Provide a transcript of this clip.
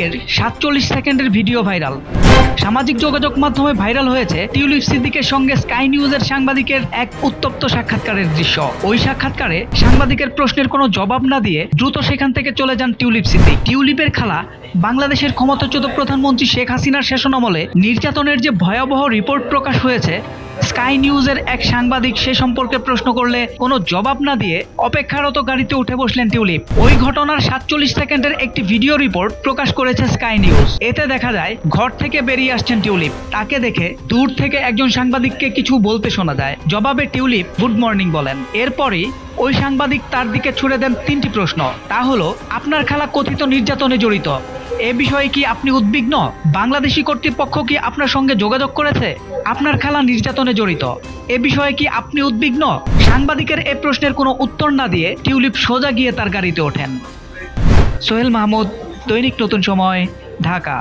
সিদ্দিকের সাতচল্লিশ সেকেন্ডের ভিডিও ভাইরাল। সামাজিক যোগাযোগ মাধ্যমে ভাইরাল হয়েছে টিউলিপ সিদ্দিকের সঙ্গে স্কাই নিউজের সাংবাদিকের এক উত্তপ্ত সাক্ষাৎকারের দৃশ্য। ওই সাক্ষাৎকারে সাংবাদিকের প্রশ্নের কোনো জবাব না দিয়ে দ্রুত সেখান থেকে চলে যান টিউলিপ সিদ্দিক। টিউলিপের খালা বাংলাদেশের ক্ষমতাচ্যুত প্রধানমন্ত্রী শেখ হাসিনার শাসনামলে নির্যাতনের যে ভয়াবহ রিপোর্ট প্রকাশ হয়েছে স্কাই নিউজের এক সাংবাদিক সে সম্পর্কে প্রশ্ন করলে কোনো জবাব না দিয়ে অপেক্ষারত গাড়িতে উঠে বসলেন টিউলিপ। ওই ঘটনার সাতচল্লিশ সেকেন্ডের একটি ভিডিও রিপোর্ট প্রকাশ করেছে স্কাই নিউজ এতে দেখা যায়, ঘর থেকে বেরিয়ে আসছেন টিউলিপ। তাকে দেখে দূর থেকে একজন সাংবাদিককে কিছু বলতে শোনা যায়। জবাবে টিউলিপ গুড মর্নিং বলেন। এরপরই ওই সাংবাদিক তার দিকে ছুড়ে দেন তিনটি প্রশ্ন। তা হলো, আপনার খালা কথিত নির্যাতনে জড়িত। এ বিষয়ে কি আপনি উদ্বিগ্ন? বাংলাদেশি কর্তৃপক্ষ কি আপনার সঙ্গে যোগাযোগ করেছে? আপনার খেলা নির্যাতনে জড়িত। এ বিষয়ে কি আপনি উদ্বিগ্ন? সাংবাদিকের এ প্রশ্নের কোনো উত্তর না দিয়ে টিউলিপ সোজা গিয়ে তার গাড়িতে ওঠেন। সোহেল মাহমুদ, দৈনিক নতুন সময়, ঢাকা।